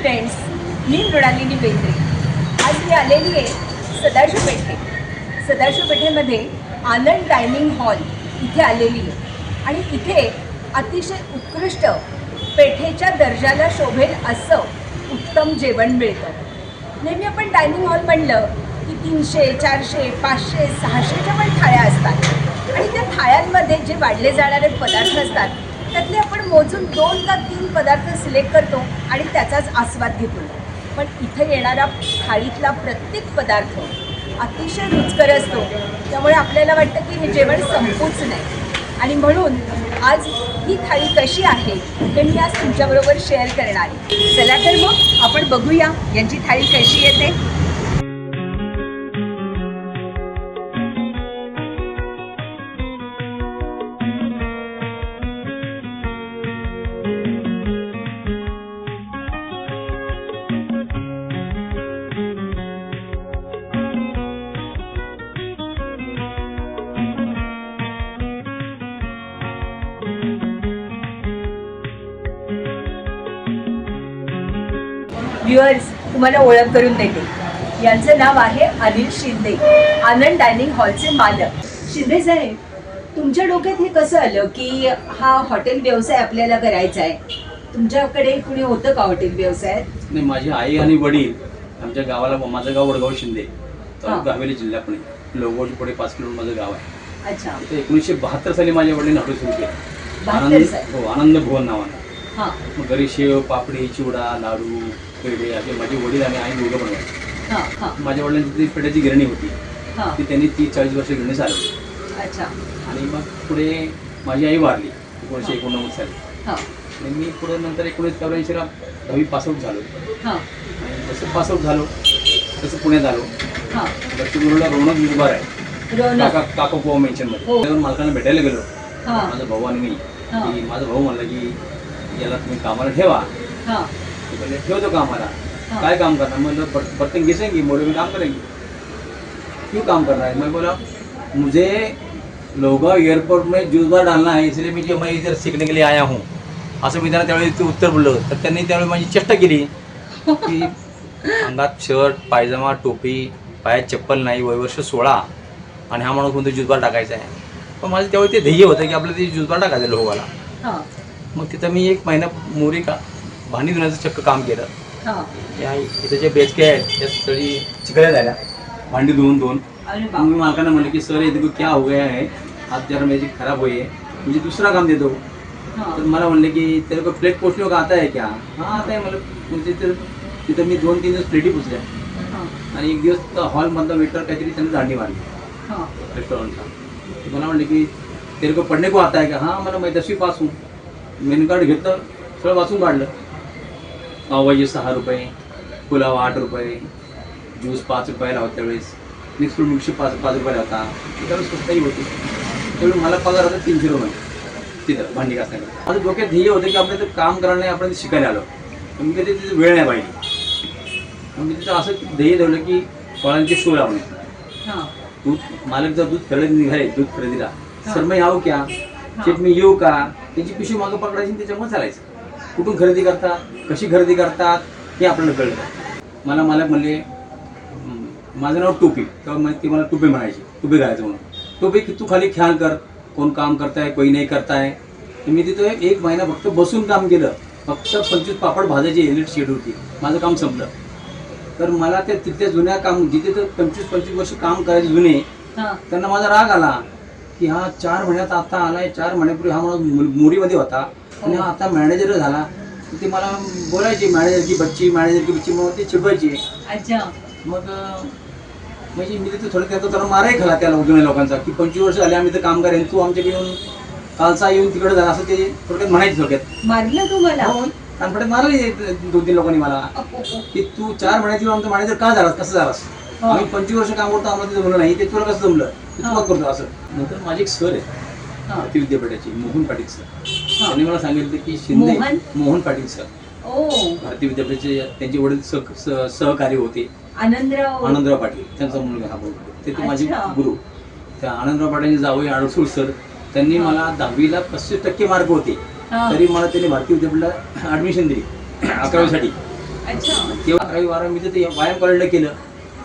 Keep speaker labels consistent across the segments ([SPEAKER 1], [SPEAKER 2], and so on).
[SPEAKER 1] Friends मी मृणालिनी बेंद्रे. आज मी आलेली आहे सदाशिव पेठे. सदाशिव पेठेमध्ये आनंद डायनिंग हॉल इथे आलेली आहे. आणि इथे अतिशय उत्कृष्ट पेठेच्या दर्जाला शोभेल असं उत्तम जेवण मिळतं. नेहमी आपण डायनिंग हॉल म्हणलं की तीनशे चारशे पाचशे सहाशेच्या पण थाळ्या असतात. आणि त्या थाळ्यांमध्ये जे वाढले जाणारे पदार्थ असतात त्यातले आपण मोजून दोन का तीन पदार्थ सिलेक्ट करतो आणि त्याचाच आस्वाद घेतो. पण इथं येणारा थाळीतला प्रत्येक पदार्थ अतिशय रुचकर असतो. त्यामुळे आपल्याला वाटतं की हे जेवण संपूच नाही. आणि म्हणून आज ही थाळी कशी आहे हे मी आज तुमच्याबरोबर शेअर करणार आहे. चला तर मग आपण बघूया यांची थाळी कशी येते. व्ह्युअर्स तुम्हाला ओळख करून देते. यांचं नाव आहे अनिल शिंदे. आनंद डायनिंग हॉलचे मालक. शिंदे साहेब तुमच्या डोक्यात हे कसं आलं की हा हॉटेल व्यवसाय आपल्याला करायचा आहे? तुमच्याकडे कुणी होतं का हॉटेल व्यवसायात?
[SPEAKER 2] नाही माझी आई आणि वडील आमच्या गावाला माझं गाव वडगाव शिंदे तालुका
[SPEAKER 1] हा.
[SPEAKER 2] हवेली जिल्हा पुणे. लोगोची पुढे पाच किलोमीटर माझं गाव आहे.
[SPEAKER 1] अच्छा.
[SPEAKER 2] एकोणीसशे बहात्तर साली माझ्या वडिलांनी हॉटेल सुरू केलं. आनंद. हो आनंद भुवन नावानं.
[SPEAKER 1] हां.
[SPEAKER 2] मग घरी शेव पापडी चिवडा लाडू पेढे असे माझे वडील आणि आई दोघं बनवायचे
[SPEAKER 1] हां हां.
[SPEAKER 2] माझ्या वडिलांची ती पेढ्याची गिरणी होती.
[SPEAKER 1] हां.
[SPEAKER 2] ती त्यांनी तीस चाळीस वर्ष गिरणी चालवली
[SPEAKER 1] अच्छा.
[SPEAKER 2] आणि मग पुढे माझी आई वारली एकोणीसशे एकोणनव्वद साली.
[SPEAKER 1] हां.
[SPEAKER 2] आणि मी पुढे नंतर एकोणीसशे चौऱ्याऐंशीला दहावी पासआउट झालो.
[SPEAKER 1] हां.
[SPEAKER 2] आणि जसं पासआउट झालो तसं पुण्यात आलो.
[SPEAKER 1] हां.
[SPEAKER 2] गडचिरोलीला रोनक निर्भर आहे. काका काका पोहा मेन्शनमध्ये.
[SPEAKER 1] हो.
[SPEAKER 2] त्यावर मालकांना भेटायला गेलो.
[SPEAKER 1] हां.
[SPEAKER 2] माझा भाऊ आणि मी. माझा भाऊ म्हणला की याला तुम्ही कामाला ठेवा.
[SPEAKER 1] हां
[SPEAKER 2] ते बोलले ठेवतो कामाला
[SPEAKER 1] हा.
[SPEAKER 2] काय काम करना मतलब बर- बर्तन घिसेंगे मोड़े में काम करेंगे क्यों काम कर रहा है मैं बोला मुझे लोगांव एयरपोर्ट में जूस बार डालना है इसलिए मी मैं इधर सीखने के लिए आया हूँ. असं मी त्यांना त्यावेळी ते उत्तर बोललो. तर त्यांनी त्यावेळी माझी चेष्टा केली की अंगात शर्ट पायजमा टोपी पायात चप्पल नाही वय वर्ष सोळा आणि हा माणूस कोणतं ज्यूस बार टाकायचा आहे. पण माझं त्यावेळी ते ध्येय होतं की आपल्याला ते ज्यूस बार टाकायचं
[SPEAKER 1] हां.
[SPEAKER 2] मग तिथं मी एक महिना मोरी का भांडी धुण्याचं चक्क काम केलं.
[SPEAKER 1] हां.
[SPEAKER 2] इथे जे बेचके आहेत त्या सगळी चिकल्या झाल्या. भांडी धुवून धुवून. मी मालकांना म्हणलं की सर देखो क्या हो गया है हाथ जरा मेरी खराब हुई है मुझे दूसरा काम दे दो तर मला म्हणले की तेरे को प्लेट पोचने का? आता है क्या? हाँ आता है मला म्हणजे तर तिथं मी दोन तीन दिवस प्लेटी पुसल्या. आणि एक दिवस हॉलमधला वेटर काहीतरी त्यांनी दांडी मारली. रेस्टॉरंटचा तर मला म्हणले की तेरे को पढ़ने को आता है का हाँ मला मैं दसवी पास हूँ. मेनू कार्ड घेतलं सगळं वाचून काढलं. पावभाजी सहा रुपये पुलाव आठ रुपये ज्यूस पाच रुपयाला होता त्यावेळेस. मिक्स फ्रूट मिक्स पाच पाच रुपयाला होता त्यावेळेस स्वस्तही होती. त्यावेळी मला पगार होता तीनशे रुपये तिथं भांडी घासण्याकडे माझं डोक्यात ध्येय होतं की आपलं ते काम करायला नाही आपण शिकायला आलो. पण मी कधी तिथे वेळ नाही पाहिजे मग मी तिथं असं ध्येय ठेवलं की फळांची शो लावणे
[SPEAKER 1] हां.
[SPEAKER 2] दूध मालक जर दूध खरेदी निघाले दूध खरेदीला. सर मी येऊ क्या मी येऊ का? त्यांची पिशवी मागं पकडायची त्याच्यामुळे चालायचं. कुठून खरेदी करतात कशी खरेदी करतात हे आपल्याला कळलं. मला मालक म्हणले "हं, माझं नाव टोपी. तेव्हा मग ती मला टोपी म्हणायची टोपी घालायचं म्हणून. टोपी की तू खाली ख्याल कर कोण काम करताय कोणी नाही करताय. तर मी तिथं एक महिना फक्त बसून काम केलं. फक्त पंचवीस पापड भाजायची एलिट शेडूलची माझं काम संपलं. तर मला त्या तिथल्या जुन्या काम जिथे तर पंचवीस पंचवीस वर्ष काम करायचे जुने त्यांना माझा राग आला की हा चार महिन्यात आता आलाय चार महिन्यापूर्वी हा माणूस मुरीमध्ये होता. आणि हा आता मॅनेजर झाला. ते मला बोलायचे मॅनेजर की बच्ची मॅनेजर की बच्ची मग ते चिडवायचे
[SPEAKER 1] अच्छा.
[SPEAKER 2] मग म्हणजे मी तिथे थोडं त्याचा त्याला माराही खाला त्या जुन्या लोकांचा. की पंचवीस वर्ष आले आम्ही तर काम करेन तू आमच्याकडे येऊन कालचा येऊन तिकडे झाला असं ते थोडक्यात म्हणायचे थोडक्यात.
[SPEAKER 1] मारलं तुम्हाला?
[SPEAKER 2] आणि पुढे मारले दोन तीन लोकांनी मला. की तू चार महिन्यात येऊन आमचं मॅनेजर का झालास कसं झालास?
[SPEAKER 1] हो.
[SPEAKER 2] आम्ही पंचवीस वर्ष काम करतो आम्हाला ते जमलं नाही ते तुला कसं जमलं? ते तू
[SPEAKER 1] हा.
[SPEAKER 2] करतो असं. नंतर माझे एक सर आहे
[SPEAKER 1] हां.
[SPEAKER 2] भारतीय विद्यापीठाची मोहन पाटील सर.
[SPEAKER 1] हां
[SPEAKER 2] त्यांनी मला सांगितलं की शिंदे
[SPEAKER 1] मोहन?
[SPEAKER 2] मोहन पाटील सर.
[SPEAKER 1] ओ.
[SPEAKER 2] भारतीय विद्यापीठाचे त्यांचे वडील सह सह- सहकारी होते.
[SPEAKER 1] आनंदराव.
[SPEAKER 2] आनंदराव पाटील त्यांचा मुलगा हा भाऊ. ते ते माझे
[SPEAKER 1] अच्छा.
[SPEAKER 2] गुरु. त्या आनंदराव पाटील जावई अडसूळ सर त्यांनी
[SPEAKER 1] हा.
[SPEAKER 2] मला दहावीला पस्तीस टक्के मार्क होते.
[SPEAKER 1] हां.
[SPEAKER 2] तरी मला त्यांनी भारतीय विद्यापीठाला ऍडमिशन दिली अकरावीसाठी.
[SPEAKER 1] अच्छा.
[SPEAKER 2] तेव्हा काही वारा मी तर ते व्यायाम कॉलेजला केलं.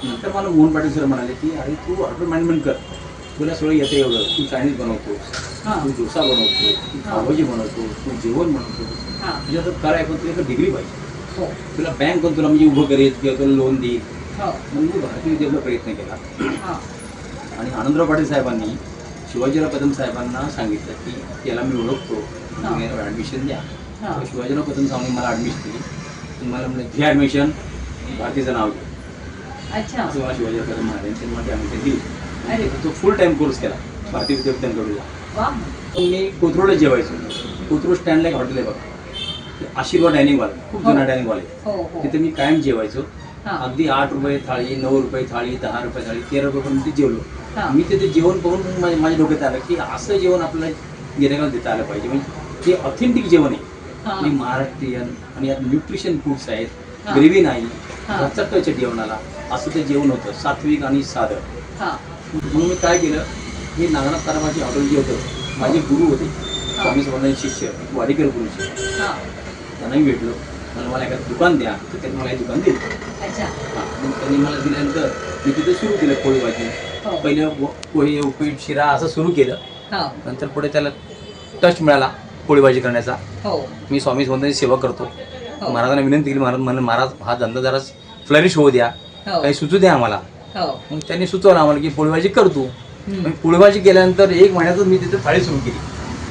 [SPEAKER 2] नंतर मला मोहन पाटील सर म्हणाले की अरे तू हॉटेल मॅनेजमेंट कर. तुला सगळं येतं एवढं. तू चायनीज बनवतोस
[SPEAKER 1] हां.
[SPEAKER 2] तू डोसा बनवतो तू पावभाजी बनवतो तू जेवण बनवतो तुझ्या तर कराय पण तुला डिग्री पाहिजे.
[SPEAKER 1] हो.
[SPEAKER 2] तुला बँक पण तुला म्हणजे उभं करेल किंवा तुला लोन देईल.
[SPEAKER 1] हो.
[SPEAKER 2] म्हणून मी भारतीय विद्यापीठला प्रयत्न केला. आणि आनंदराव पाटील साहेबांनी शिवाजीराव कदम साहेबांना सांगितलं की याला मी ओळखतो. ॲडमिशन द्या. शिवाजीराव कदम साहेबांनी मला ॲडमिशन दिली. तर मला म्हणलं घे ॲडमिशन भारतीचं नाव घे.
[SPEAKER 1] अच्छा.
[SPEAKER 2] असं मला शिवाजीराव कदम त्यांनी मला ॲडमिशन दिली.
[SPEAKER 1] अरे
[SPEAKER 2] तो फुल टाईम कोर्स केला भारतीय विद्यापीठांकडूला
[SPEAKER 1] वा
[SPEAKER 2] मी कोथरूडला जेवायचो. कोथरूड स्टँडला एक हॉटेल आहे बघा. ते आशीर्वाद डायनिंग हॉल खूप जुना डायनिंग हॉल आहे.
[SPEAKER 1] हो हो.
[SPEAKER 2] तिथे मी कायम जेवायचो.
[SPEAKER 1] हां.
[SPEAKER 2] अगदी आठ रुपये थाळी नऊ रुपये थाळी दहा रुपये थाळी तेरा रुपयेपर्यंत ते जेवलो.
[SPEAKER 1] हां.
[SPEAKER 2] मी तिथे जेवण पाहून माझ्या डोक्यात आलं की असं जेवण आपल्याला गिरायकाला देता आलं पाहिजे. म्हणजे हे ऑथेंटिक जेवण आहे.
[SPEAKER 1] हां.
[SPEAKER 2] आणि महाराष्ट्रीयन आणि यात न्यूट्रिशन फूड्स आहेत.
[SPEAKER 1] हां.
[SPEAKER 2] ग्रेव्ही नाही.
[SPEAKER 1] हां.
[SPEAKER 2] घरचा टच जेवणाला. असं ते जेवण होतं सात्विक आणि साधं.
[SPEAKER 1] हां
[SPEAKER 2] मग मी काय केलं मी नागनाथ ताराबाची हॉटेल जे होतं माझे गुरु होते स्वामी समर्थांचे शिष्य वाडीकर गुरुचे
[SPEAKER 1] हां.
[SPEAKER 2] त्यांनाही भेटलो. मला मला एखादं दुकान द्या तर त्यांनी मला एक दुकान दिलं. हा, त्यांनी मला दिल्यानंतर मी तिथे सुरू केलं पोळी भाजी
[SPEAKER 1] हो.
[SPEAKER 2] पहिले पोहे उपीट शिरा असं सुरू केलं.
[SPEAKER 1] हां.
[SPEAKER 2] नंतर पुढे त्याला टच मिळाला पोळी भाजी करण्याचा.
[SPEAKER 1] हो.
[SPEAKER 2] मी स्वामी समर्थांची सेवा करतो.
[SPEAKER 1] हो.
[SPEAKER 2] महाराजांना विनंती केली महाराज म्हणून महाराज हा धंदा जरा फ्लरिश होऊ द्या.
[SPEAKER 1] हो.
[SPEAKER 2] काही सुचू द्या आम्हाला.
[SPEAKER 1] हो
[SPEAKER 2] मग त्यांनी सुचवलं आम्हाला की पोळी भाजी करतो
[SPEAKER 1] हम्म.
[SPEAKER 2] मग पोळी भाजी केल्यानंतर एक महिन्यातच मी तिथे थाळी सुरू केली.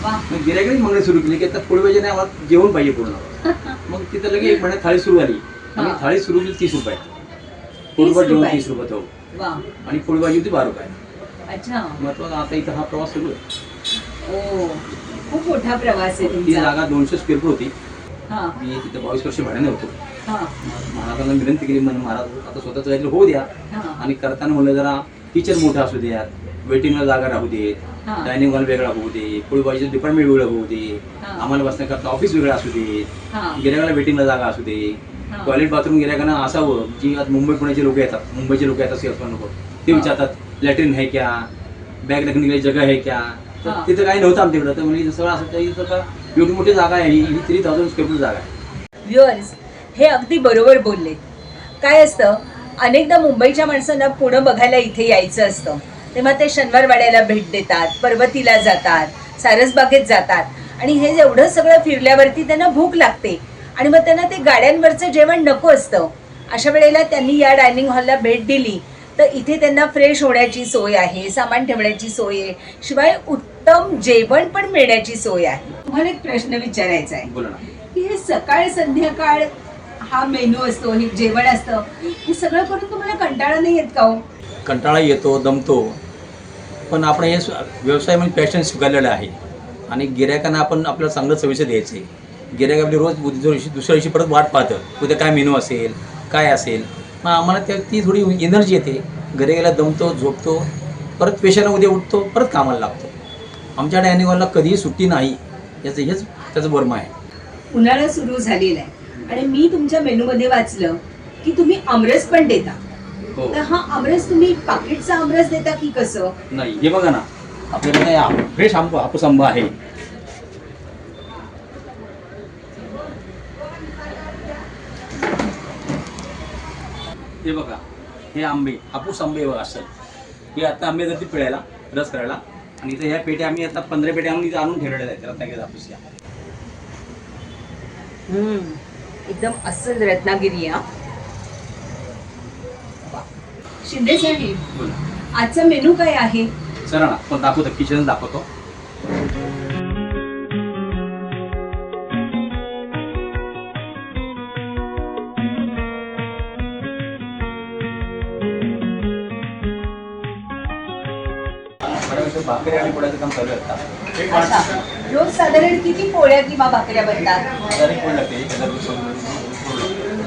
[SPEAKER 2] मग गिरायकडे मागणी सुरू केली की आता पोळी भाजी नाही आम्हाला जेवण पाहिजे पूर्ण. मग तिथं लगे एक महिन्यात थाळी सुरू झाली. आणि
[SPEAKER 1] हा.
[SPEAKER 2] थाळी सुरू केली तीस रुपये पोळी भाजी जेवण
[SPEAKER 1] रुपये?
[SPEAKER 2] तीस रुपये तो
[SPEAKER 1] वा.
[SPEAKER 2] आणि पोळी भाजी होती बारा रुपये
[SPEAKER 1] अच्छा.
[SPEAKER 2] महत्त्वाचा आता इथं हा प्रवास सुरू आहे.
[SPEAKER 1] खूप मोठा प्रवास आहे
[SPEAKER 2] ती जागा दोनशे स्क्वेअर फूट होती.
[SPEAKER 1] हां.
[SPEAKER 2] मी तिथे बावीस वर्ष भाड्याने होतो.
[SPEAKER 1] हां
[SPEAKER 2] महाराजांना विनंती केली म्हणून महाराज आता स्वतःच काहीतरी होऊ द्या आणि करताना म्हणलं जरा किचन मोठं असू द्या वेटिंगला जागा राहू देत
[SPEAKER 1] हां.
[SPEAKER 2] डायनिंग हॉल वेगळा होऊ दे पोळीभाजीचं डिपार्टमेंट वेगळं होऊ दे. आम्हाला बसण्याकरता ऑफिस वेगळं असू दे
[SPEAKER 1] हां
[SPEAKER 2] गिरायकाला वेटिंगला जागा असू दे. टॉयलेट बाथरूम गिरायकांना असावं जी आज मुंबई पुण्याचे लोक येतात मुंबईचे लोक येतात सिंहस्वर नको ते. विचारतात लॅट्रिन आहे क्या बॅग रखने के लिए जगह है क्या तर. तिथं काही नव्हतं आमच्याकडं तर म्हणजे सगळं असं काही एवढी मोठी जागा आहे ही थ्री थाउजंड स्क्वेअर फूट जागा आहे
[SPEAKER 1] हे अगदी बरोबर बोलले. काय असतं? अनेकदा मुंबईच्या माणसांना पुणं बघायला इथे यायचं असतं. तेव्हा ते शनिवारवाड्याला भेट देतात पर्वतीला जातात सारसबागेत जातात. आणि हे एवढं सगळं फिरल्यावरती त्यांना भूक लागते. आणि मग त्यांना ते गाड्यांवरचं जेवण नको असतं. अशा वेळेला त्यांनी या डायनिंग हॉलला भेट दिली. तर इथे त्यांना फ्रेश होण्याची सोय आहे सामान ठेवण्याची सोय आहे शिवाय उत्तम जेवण पण मिळण्याची सोय आहे. तुम्हाला एक प्रश्न विचारायचा आहे. की हे सकाळ संध्याकाळ हा मेनू असतो हे जेवण असतं हे सगळं करून तुम्हाला कंटाळा नाही येत का हो?
[SPEAKER 2] कंटाळा येतो दमतो. पण आपण हे व्यवसाय म्हणजे पॅशन स्वीकारलेलं आहे. आणि गिरायकांना आपण आपल्याला चांगलं चवीचं द्यायचं आहे. गिरायक आपली रोज दिवशी दुसऱ्या दिवशी परत वाट पाहतं. उद्या काय मेनू असेल काय असेल. मग आम्हाला त्या ती थोडी एनर्जी येते. घरी गेला दमतो झोपतो परत पेशानं उद्या उठतो परत कामाला लागतो. आमच्या डायनिंग हॉलला कधीही सुट्टी नाही. याचं हेच त्याचं वर्म आहे.
[SPEAKER 1] उन्हाळा सुरू झालेला आहे. आणि मी तुमच्या मेनूमध्ये वाचलं की तुम्ही आमरस पण देता.
[SPEAKER 2] हो.
[SPEAKER 1] तर हा आमरस तुम्ही पाकिटचा आमरस देता की कसं?
[SPEAKER 2] नाही हे बघा ना. आपल्याकडे फ्रेश आंबा हापूस आंबा आहे. हे बघा हे आंबे हापूस आंबे बघा असं. हे आता आंबे जाते पिळायला रस करायला. आणि इथे ह्या पेट्या आम्ही आता पंधरा पेट्या आणून इथे आणून ठेवलेल्या आहेत रत्नागिरी हापूस या.
[SPEAKER 1] एकदम अस्सल रत्नागिरी वा. शिंदे साहेब आजचा मेनू काय आहे?
[SPEAKER 2] चला ना पण दाखवतो किचन दाखवतो. भाकरी आणि पोळ्याचं काम चालू आहे
[SPEAKER 1] रोज साधारण किती पोळ्या किंवा भाकऱ्या बनतात.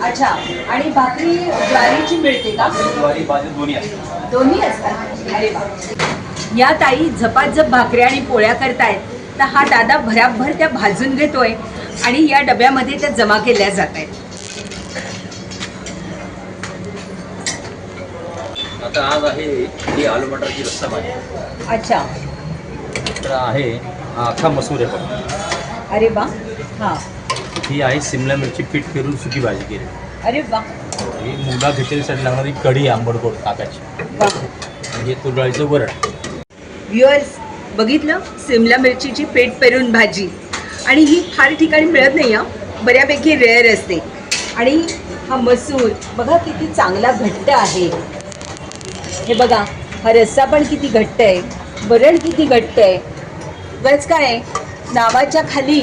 [SPEAKER 1] अच्छा आणि भाकरी ज्वारीची मिळते का?
[SPEAKER 2] दोन्ही असतात.
[SPEAKER 1] अरे या ताई झपाझप भाकऱ्या आणि पोळ्या करतायत. तर हा दादा भराभर त्या भाजून घेतोय आणि या डब्यामध्ये त्या जमा केल्या जात आहेत
[SPEAKER 2] आता आज आहे ही आलू मटरची रस्सा भाजी.
[SPEAKER 1] अच्छा.
[SPEAKER 2] तर आहे हा अख्खा मसूर आहे बघा.
[SPEAKER 1] अरे वा. हां.
[SPEAKER 2] ही आहे सिमला मिरची पीठ फिरून सुकी भाजी केली.
[SPEAKER 1] अरे वा.
[SPEAKER 3] ही मुगा खिचडीसाठी लागणारी कढी आंबट गोड ताकाची
[SPEAKER 1] वा.
[SPEAKER 3] हे तुरडाळीचं वरण.
[SPEAKER 1] व्ह्युअर्स बघितलं? सिमला मिरचीची पेट पेरून भाजी. आणि ही फार ठिकाणी मिळत नाही हा. बऱ्यापैकी रेअर असते. आणि हा मसूर बघा किती चांगला घट्ट आहे. हे बघा हा रस्सा पण किती घट्ट आहे. वरण किती घट्ट आहे. बस काय नावाच्या खाली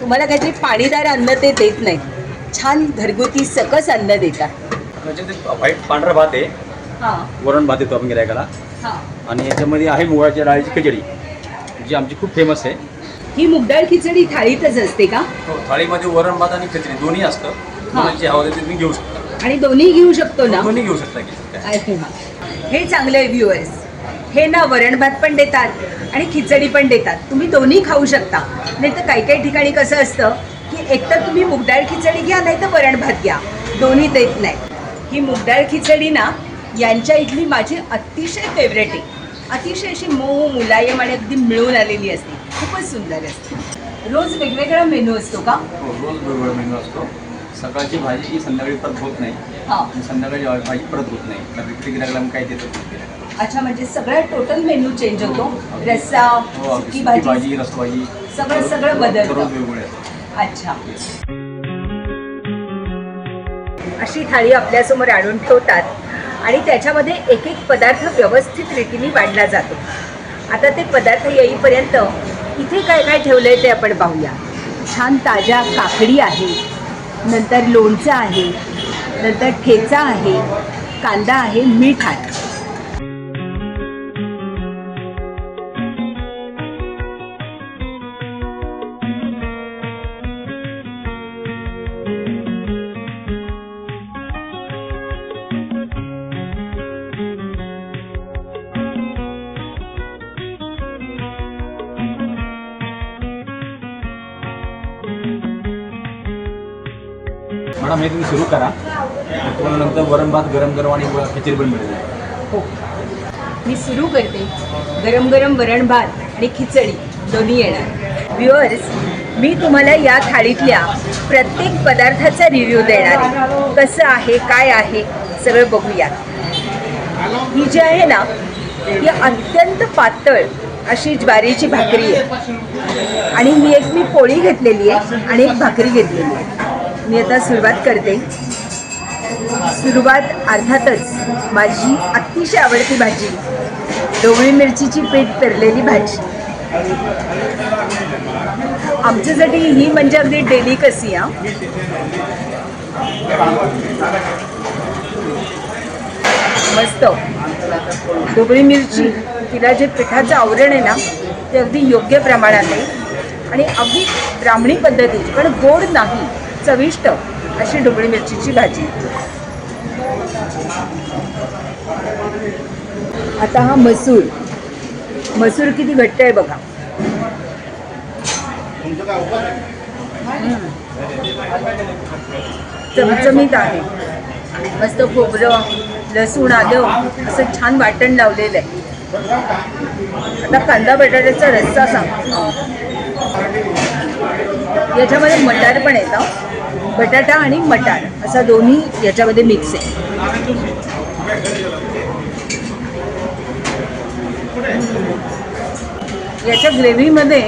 [SPEAKER 1] तुम्हाला काहीतरी पाणीदार अन्न ते देत नाही छान घरगुती सकस अन्न देतात.
[SPEAKER 3] म्हणजे ते व्हाईट पांढरा भात आहे.
[SPEAKER 1] हां.
[SPEAKER 3] वरण भात येतो आपण गिरायकाला.
[SPEAKER 1] हां.
[SPEAKER 3] आणि याच्यामध्ये आहे मुगाच्या डाळीची खिचडी जी आमची खूप फेमस आहे.
[SPEAKER 1] ही मुगडाळ खिचडी थाळीतच असते का?
[SPEAKER 3] हो, थाळीमध्ये वरण भात आणि खिचडी दोन्ही असतं. तुम्हाला जे हवं ते तुम्ही घेऊ शकता.
[SPEAKER 1] आणि दोन्ही घेऊ शकतो ना?
[SPEAKER 3] दोन्ही घेऊ शकता की. काय
[SPEAKER 1] अरे वा. हे चांगलं आहे व्ह्युअर्स हे ना वरण भात पण देतात आणि खिचडी पण देतात. तुम्ही दोन्ही खाऊ शकता. नाही तर काही काही ठिकाणी कसं असतं की एकतर तुम्ही मुगडाळ खिचडी घ्या नाही तर वरण भात घ्या. दोन्ही देत नाही. ही मुगडाळ खिचडी ना यांच्या इथली माझी अतिशय फेवरेट आहे. अतिशय अशी मऊ मुलायम आणि अगदी मिळून आलेली असते. खूपच सुंदर असते. रोज वेगवेगळा मेनू असतो का?
[SPEAKER 3] हो रोज वेगवेगळा मेनू असतो. सकाळची भाजी ही संध्याकाळी परत होत नाही. संध्याकाळी भाजी परत होत नाही. तर काय देतो
[SPEAKER 1] अच्छा म्हणजे सगळा टोटल मेनू चेंज होतो. रस्सा
[SPEAKER 3] हो
[SPEAKER 1] सुकी
[SPEAKER 3] सुकी
[SPEAKER 1] भाजी
[SPEAKER 3] रसभाजी
[SPEAKER 1] सगळं- सगळं बदलतं. अच्छा. अशी थाळी आपल्यासमोर आणून ठेवतात आणि त्याच्यामध्ये एक एक पदार्थ व्यवस्थित रीतीने वाढला जातो. आता ते पदार्थ येईपर्यंत इथे काय काय ठेवलं आहे ते आपण पाहूया. छान ताज्या काकडी आहे नंतर लोणचं आहे नंतर ठेचा आहे कांदा आहे मीठ आहे.
[SPEAKER 3] पंधरा हे तुम्ही सुरू करा. तुम्हाला नंतर वरण भात गरम गरम आणि खिचडी पण मिळेल.
[SPEAKER 1] हो. मी सुरू करते. गरम गरम वरण भात आणि खिचडी दोन्ही येणार. व्ह्युअर्स मी तुम्हाला या थाळीतल्या प्रत्येक पदार्थाचा रिव्ह्यू देणार आहे. कसं आहे काय आहे सगळं बघूया. ही जी आहे ना ही अत्यंत पातळ अशी ज्वारीची भाकरी आहे. आणि ही एक मी पोळी घेतलेली आहे आणि एक भाकरी घेतलेली आहे. मी आता सुरुवात करते. सुरुवात अर्थातच माझी अतिशय आवडती भाजी. ढोबळी मिरचीची पीठ पेरलेली भाजी. आमच्यासाठी ही म्हणजे अगदी डेली कसी आ मस्त. ढोबळी मिरची तिला जे पिठाचं आवरण आहे ना ते अगदी योग्य प्रमाणात आहे. आणि अगदी ब्राह्मणी पद्धतीची पण गोड नाही. चविष्ट अशी ढोबळी मिरचीची भाजी. आता हा मसूर. मसूर किती घट्ट आहे बघा. चमचमीत आहे. मस्त खोबरं लसूण आलं असं छान वाटण लावलेलं आहे. आता कांदा बटाट्याचा रस्सा सांग. याच्यामध्ये मटार पण येतं. बटाटा आणि मटार असा दोन्ही याच्यामध्ये मिक्स आहे. याच्या ग्रेव्हीमध्ये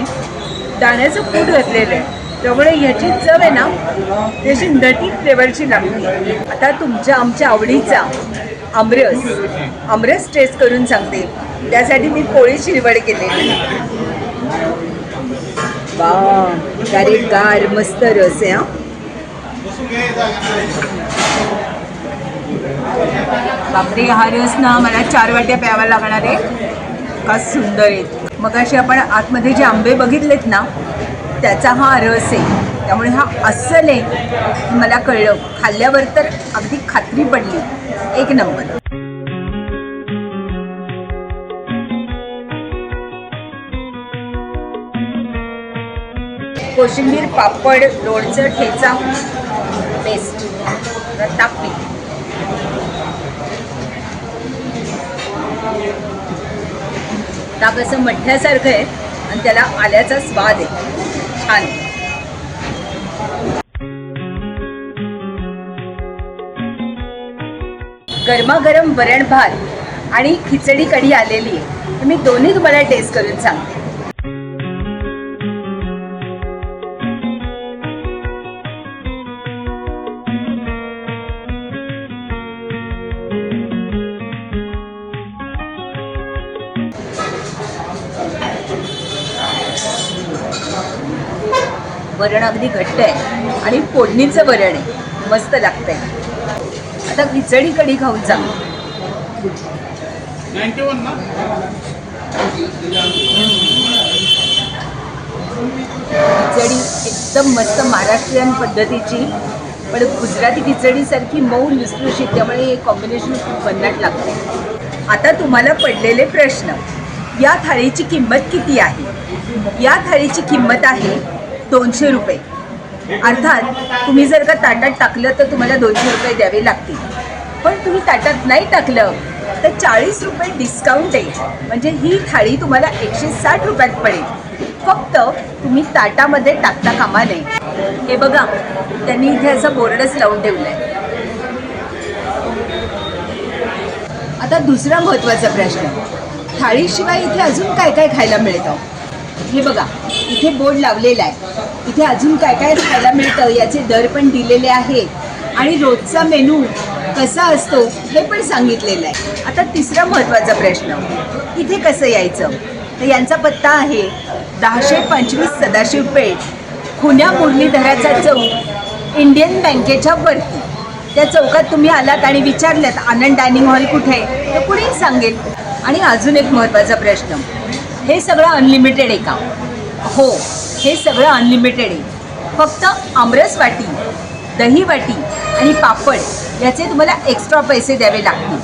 [SPEAKER 1] दाण्याचं पूड घातलेलं आहे. त्यामुळे ह्याची चव आहे ना त्याची नटी फ्लेवरची लागते. आता तुमच्या आमच्या आवडीचा आमरस. आमरस टेस्ट करून सांगते. त्यासाठी मी पोळीची निवड केलेली वा गार गार मस्त रस आहे हा. बापरे हा रस ना मला चार वाट्या प्यावा लागणार आहे. का सुंदर आहेत मग असे आपण आतमध्ये जे आंबे बघितलेत ना त्याचा हा रस आहे. त्यामुळे हा अस्सल आहे. मला कळलं. खाल्ल्यावर तर अगदी खात्री पडली. एक नंबर. कोशिंबीर पापड लोणचं ठेचा. पेस्ट तापी ताक असं मठ्ठ्यासारखं आहे आणि त्याला आल्याचा स्वाद आहे. छान. गरमागरम वरण भात आणि खिचडी कढी आलेली आहे. तर मी दोन्ही तुम्हाला टेस्ट करून सांगते वरण अगदी घट्ट आहे आणि फोडणीचं वरण आहे. मस्त लागतंय. आता खिचडी कढी खाऊन सांग खिचडी एकदम मस्त महाराष्ट्रीयन पद्धतीची पण गुजराती खिचडीसारखी मऊ लुसलुशीत त्यामुळे हे कॉम्बिनेशन खूप भन्नाट लागते. आता तुम्हाला पडलेले प्रश्न. या थाळीची किंमत किती आहे? या थाळीची किंमत आहे दोनशे रुपये. अर्थात तुम्ही जर का ताटात टाकलं तर तुम्हाला दोनशे रुपये द्यावे लागतील. पण तुम्ही ताटात नाही टाकलं तर चाळीस रुपये डिस्काउंट आहे. म्हणजे ही थाळी तुम्हाला एकशे साठ रुपयात पडेल. फक्त तुम्ही ताटामध्ये टाकता कामा नये. हे बघा त्यांनी इथे असं बोर्डच लावून ठेवलं आहे आता दुसरा महत्त्वाचा प्रश्न. थाळीशिवाय इथे अजून काय काय खायला मिळतं? हे बघा इथे बोर्ड लावलेला आहे. इथे अजून काय काय खायला मिळतं याचे दर पण दिलेले आहेत. आणि रोजचा मेनू कसा असतो हे पण सांगितलेलं आहे. आता तिसरा महत्त्वाचा प्रश्न इथे कसं यायचं? तर यांचा पत्ता आहे दहाशे पंचवीस सदाशिव पेठ खुन्या मुरलीधराचा चौक इंडियन बँकेच्या वरती. त्या चौकात तुम्ही आलात आणि विचारल्यात आनंद डायनिंग हॉल कुठे आहे? तर कुणीही सांगेल. आणि अजून एक महत्त्वाचा प्रश्न हे सगळं अनलिमिटेड आहे का? हो हे सगळं अनलिमिटेड आहे. फक्त आमरस वाटी दही वाटी आणि पापड याचे तुम्हाला एक्स्ट्रा पैसे द्यावे लागतील.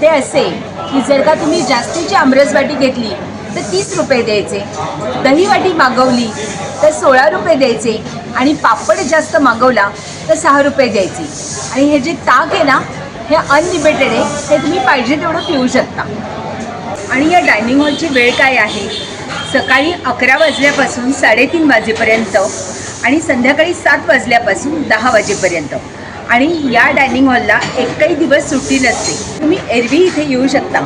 [SPEAKER 1] ते असे की जर का तुम्ही जास्तीची आमरस वाटी घेतली तर तीस रुपये द्यायचे. दही वाटी मागवली तर सोळा रुपये द्यायचे. आणि पापड जास्त मागवला तर सहा रुपये द्यायचे. आणि हे जे ताक आहे ना हे अनलिमिटेड आहे ते तुम्ही पाहिजे तेवढं पिऊ शकता. आणि या डायनिंग हॉलची वेळ काय आहे? सकाळी अकरा वाजल्यापासून साडेतीन वाजेपर्यंत आणि संध्याकाळी सात वाजल्यापासून दहा वाजेपर्यंत. आणि या डायनिंग हॉलला एकही दिवस सुट्टी नसते. तुम्ही एरवी इथे येऊ शकता.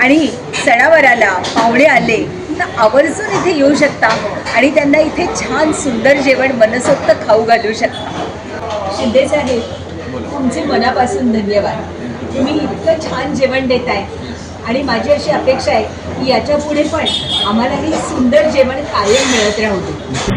[SPEAKER 1] आणि सणावाराला पाहुणे आले तर आवर्जून इथे येऊ शकता आणि त्यांना इथे छान सुंदर जेवण मनसोक्त खाऊ घालू शकता. शिंदे साहेब तुमचे मनापासून धन्यवाद. तुम्ही इतकं छान जेवण देताय. आणि माझी अशी अपेक्षा आहे की याच्यापुढे पण आम्हाला हे सुंदर जेवण कायम मिळत राहू दे.